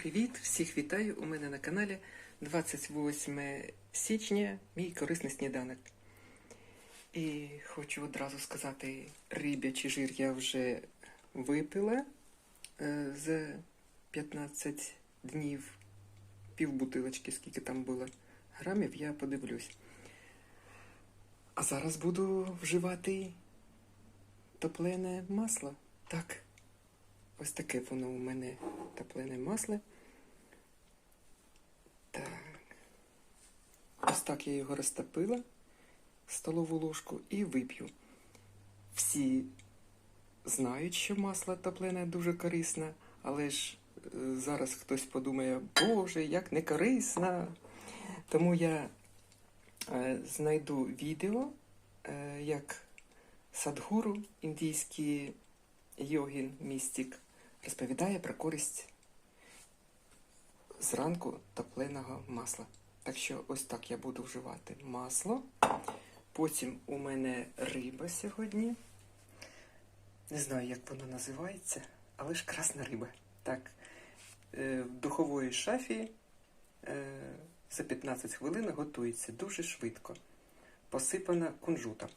Привіт! Всіх вітаю! У мене на каналі 28 січня, мій корисний сніданок. І хочу одразу сказати, рибячий жир я вже випила е, за 15 днів, пів бутилочки, скільки там було грамів, я подивлюсь. А зараз буду вживати топлене масло. Так. Ось таке воно у мене топлене масло. Так. Ось так я його розтопила столову ложку і вип'ю. Всі знають, що масло топлене дуже корисне, але ж е, зараз хтось подумає, Боже, як не корисно. Тому я е, знайду відео, е, як Садгуру, індійський йогін містик, розповідає про користь зранку топленого масла. Так що ось так я буду вживати масло. Потім у мене риба сьогодні. Не знаю, як вона називається, але ж красна риба. Так, е, в духової шафі е, за 15 хвилин готується дуже швидко. Посипана кунжутом.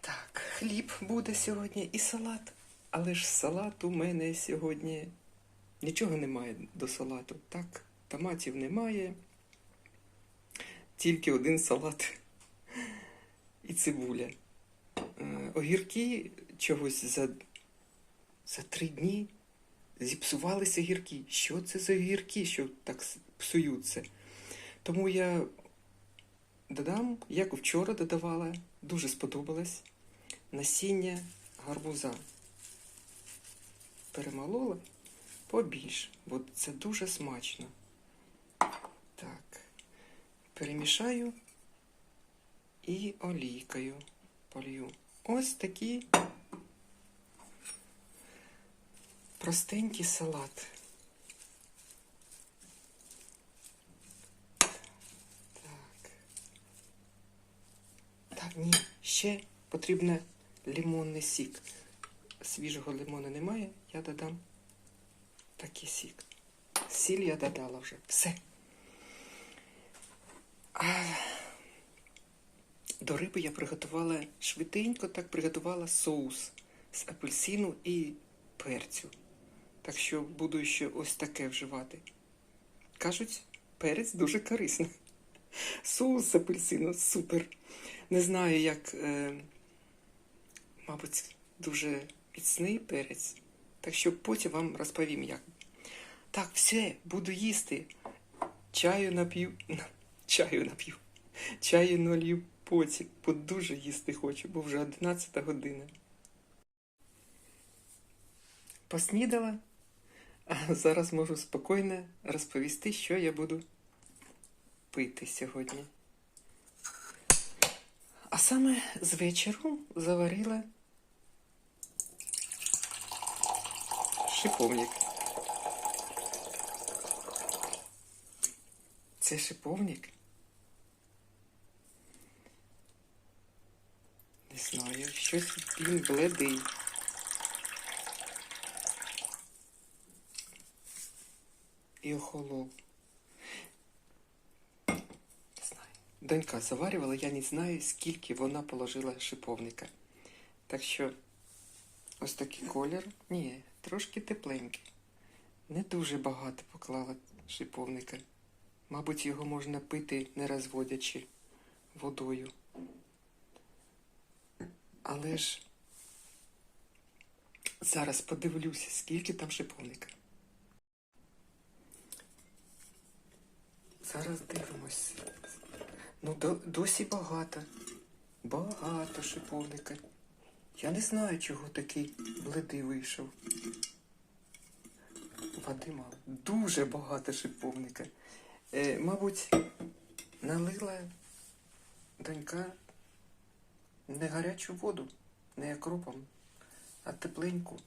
Так, хліб буде сьогодні і салат. Але ж салат у мене сьогодні нічого немає до салату. Так, томатів немає. Тільки один салат і цибуля. Е, Огірки чогось за, за три дні зіпсувалися гірки. Що це за огірки, що так псуються? Тому я додам, як вчора додавала, дуже сподобалось насіння гарбуза. Перемолола побільше, бо це дуже смачно. Так, перемішаю і олійкою полью. Ось такий простенький салат. Так. Так, ні, ще потрібно лимонний сік. Свіжого лимона немає, я додам такий сік. Сіль я додала вже. Все. А до риби я приготувала швиденько, так приготувала соус з апельсину і перцю. Так що буду ще ось таке вживати. Кажуть, перець дуже корисний. Соус з апельсину супер. Не знаю, як, е, мабуть, дуже міцний перець. Так що потім вам розповім як. Так, все, буду їсти. Чаю нап'ю. Чаю нап'ю. Чаю налью потім, бо дуже їсти хочу, бо вже 11 година. Поснідала, а зараз можу спокійно розповісти, що я буду пити сьогодні. А саме з вечору заварила шиповник. Це шиповник? Не знаю, щось він бледий. І охолов. Не знаю. Донька заварювала, я не знаю, скільки вона положила шиповника. Так що ось такий колір. Ні, трошки тепленький. Не дуже багато поклала шиповника. Мабуть, його можна пити, не розводячи водою. Але ж зараз подивлюся, скільки там шиповника. Зараз дивимось. Ну, до, досі багато. Багато шиповника. Я не знаю, чого такий бледий вийшов. Води. Дуже багато шиповника. Е, мабуть, налила донька не гарячу воду, не окропом, а тепленьку,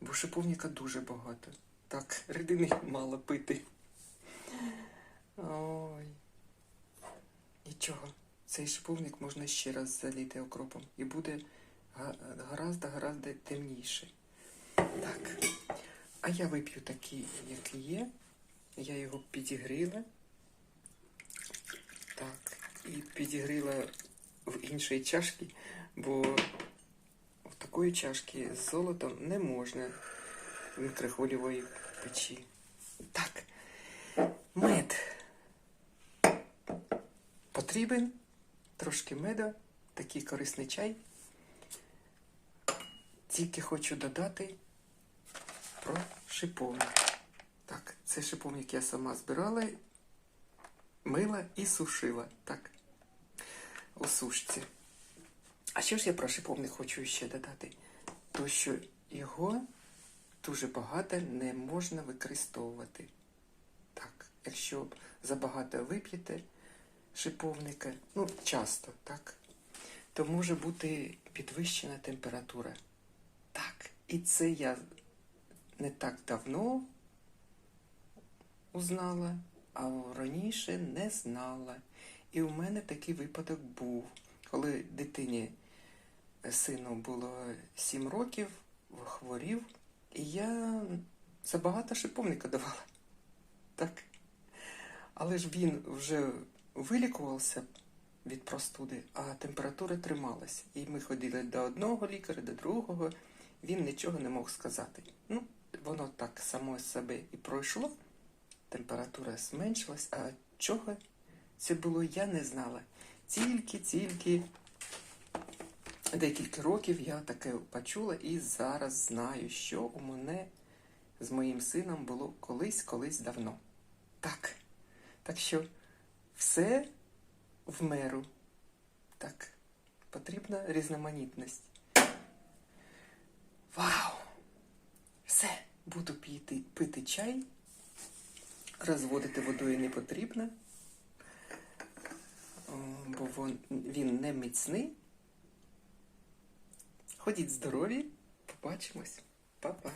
бо шиповника дуже багато. Так, рідини мало пити. Ой. Нічого, цей шиповник можна ще раз заліти окропом і буде гаразд гаразд темніше. Так. А я вип'ю такий, який є. Я його підігріла. Так, і підігріла в іншій чашці, бо в такої чашки з золотом не можна в мікрохвильової печі. Так, мед потрібен, трошки меду, такий корисний чай. Тільки хочу додати про шиповник. Так, це шиповник я сама збирала, мила і сушила. Так, у сушці. А що ж я про шиповник хочу ще додати? То, що його дуже багато не можна використовувати. Так, якщо забагато вип'єте шиповника, ну, часто, так, то може бути підвищена температура. І це я не так давно узнала, а раніше не знала. І у мене такий випадок був, коли дитині е, сину було 7 років, хворів, і я забагато шиповника давала. Так. Але ж він вже вилікувався від простуди, а температура трималась. І ми ходили до одного лікаря, до другого. Він нічого не мог сказати. Ну, воно так само себе і пройшло. Температура зменшилась, а чого це було, я не знала. Тільки-тільки декілька років я таке почула і зараз знаю, що у мене з моїм сином було колись-колись давно. Так. Так що все в меру. Так, потрібна різноманітність. Вау! Все, буду піти, пити чай. Розводити водою не потрібно, бо він не міцний. Ходіть здорові, побачимось. Па-па.